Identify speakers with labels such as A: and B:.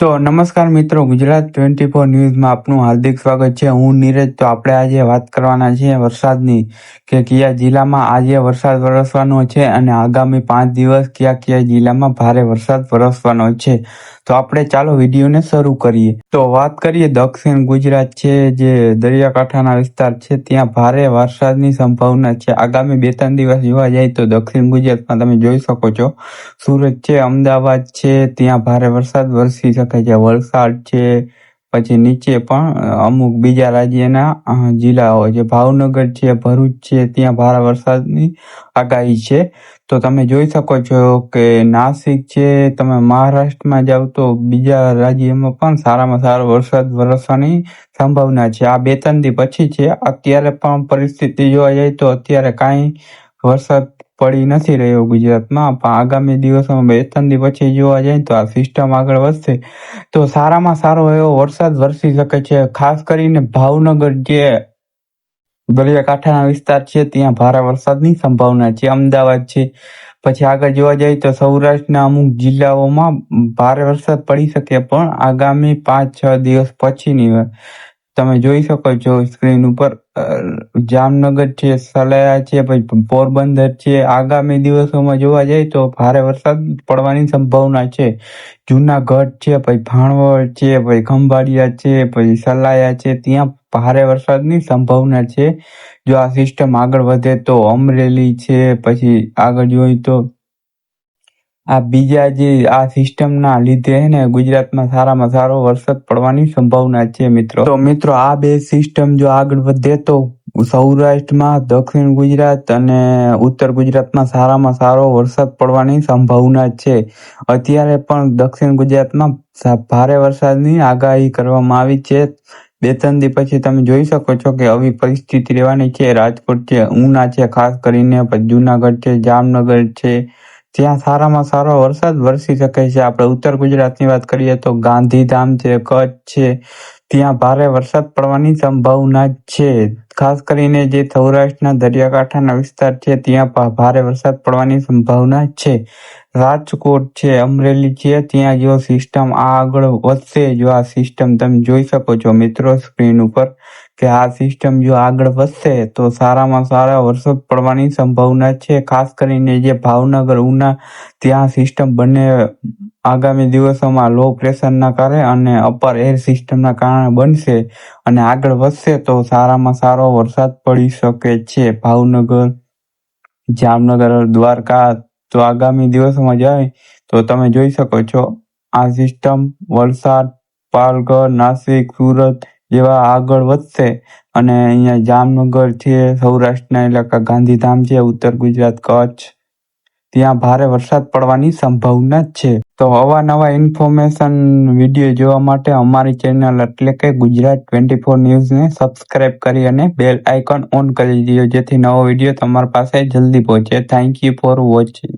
A: તો નમસ્કાર મિત્રો, ગુજરાત ટ્વેન્ટી ફોર ન્યૂઝમાં આપનું હાર્દિક સ્વાગત છે. હું નીરજ, તો આપણે આજે વાત કરવાના છીએ વરસાદની કે કયા જિલ્લામાં આજે વરસાદ વરસવાનો છે અને આગામી પાંચ દિવસ કયા કયા જિલ્લામાં ભારે વરસાદ વરસવાનો છે. તો આપણે ચાલો વિડીયોને શરૂ કરીએ. તો વાત કરીએ દક્ષિણ ગુજરાત છે, જે દરિયાકાંઠાના વિસ્તાર છે, ત્યાં ભારે વરસાદની સંભાવના છે. આગામી બે ત્રણ દિવસ જોવા જાય તો દક્ષિણ ગુજરાતમાં તમે જોઈ શકો છો. સુરત છે, અમદાવાદ છે, ત્યાં ભારે વરસાદ વરસી શકે છે. વલસાડ છે, પછી નીચે પણ અમુક બીજા રાજ્યના જિલ્લાઓ છે. ભાવનગર છે, ભરૂચ છે, ત્યાં ભારે વરસાદની આગાહી છે. તો તમે જોઈ શકો છો કે નાસિક છે, તમે મહારાષ્ટ્રમાં જાઓ તો બીજા રાજ્યમાં પણ સારામાં સારો વરસાદ વરસવાની સંભાવના છે. આ બે ત્રણ દી પછી છે. અત્યારે પણ પરિસ્થિતિ જોવા જાય તો અત્યારે કાંઈ વરસાદ પડી નથી રહ્યો ગુજરાતમાં. પણ આગામી દિવસોમાં બે ત્રણ દિવસ પછી જોવા જાય તો આ સિસ્ટમ આગળ વધશે. તો સારામાં સારો એવો વરસાદ વરસી શકે છે. ખાસ કરીને ભાવનગર જે દરિયાકાંઠાના વિસ્તાર છે, ત્યાં ભારે વરસાદની સંભાવના છે. અમદાવાદ છે. પછી આગળ જોવા જઈએ તો સૌરાષ્ટ્રના અમુક જિલ્લાઓમાં ભારે વરસાદ પડી શકે, પણ આગામી પાંચ છ દિવસ પછીની તમે જોઈ શકો છો સ્ક્રીન ઉપર. જામનગર છે, સલાયા છે, પછી પોરબંદર છે. આગામી દિવસોમાં જોવા જાય તો ભારે વરસાદ પડવાની સંભાવના છે. જુનાગઢ છે, પછી ભાણવડ છે, પછી ખંભાળિયા છે, પછી સલાયા છે. ત્યાં ભારે વરસાદની સંભાવના છે. જો આ સિસ્ટમ આગળ વધે તો અમરેલી છે, પછી આગળ જોઈએ તો આ બીજા જે આ સિસ્ટમના લીધે ને ગુજરાતમાં સારામાં સારો વરસાદ પડવાની સંભાવના છે મિત્રો. તો મિત્રો, આ બે સિસ્ટમ જો આગળ વધે તો સૌરાષ્ટ્રમાં, દક્ષિણ ગુજરાત અને ઉત્તર ગુજરાતમાં સારામાં સારો વરસાદ પડવાની સંભાવના છે. અત્યારે પણ દક્ષિણ ગુજરાતમાં ભારે વરસાદની આગાહી કરવામાં આવી છે. બે ત્રણ દી પછી તમે જોઈ શકો છો કે આવી પરિસ્થિતિ રહેવાની છે. રાજકોટ છે, ઉના છે, ખાસ કરીને જુનાગઢ છે, જામનગર છે ત્યાં સારામાં સારો વરસાદ વરસી શકે છે. આપણે ઉત્તર ગુજરાતની વાત કરીએ તો ગાંધીધામ છે કચ્છ છે, ત્યાં ભારે વરસાદ પડવાની સંભાવના છે. ખાસ કરીને જે સૌરાષ્ટ્રના દરિયાકાંઠાના વિસ્તાર છે, ત્યાં ભારે વરસાદ પડવાની સંભાવના છે. રાજકોટ છે, અમરેલી છે, ત્યાં જો સિસ્ટમ આ આગળ વધશે, જો આ સિસ્ટમ તમે જોઈ શકો છો મિત્રો સ્ક્રીન ઉપર કે આ સિસ્ટમ જો આગળ વધશે તો સારામાં સારા વરસાદ પડવાની સંભાવના છે. ખાસ કરીને જે ભાવનગર, ઉના, ત્યાં સિસ્ટમ બંને આગામી દિવસોમાં લો પ્રેશરના કારણે અને અપર એર સિસ્ટમના કારણે બનશે અને આગળ વધશે તો સારામાં સારો વરસાદ પડી શકે છે. ભાવનગર, જામનગર, દ્વારકા તો આગામી દિવસોમાં જાય તો તમે જોઈ શકો છો આ સિસ્ટમ વલસાડ, પાલઘર, નાસિક, સુરત જેવા આગળ વધશે. અને અહીંયા જામનગર છે, સૌરાષ્ટ્રના ઇલાકા, ગાંધીધામ છે, ઉત્તર ગુજરાત, કચ્છ. ત્યાં ભારે વરસાદ પડવાની સંભાવના છે. તો અવાનવા ઇન્ફોર્મેશન વીડિયો જોવા માટે અમારી ચેનલ એટલે કે ગુજરાત ટ્વેન્ટી ફોર ન્યૂઝને સબસ્ક્રાઇબ કરી અને બેલ આઇકોન ઓન કરી દીધો જેથી નવો વીડિયો તમારી પાસે જલ્દી પહોંચે. Thank you for watching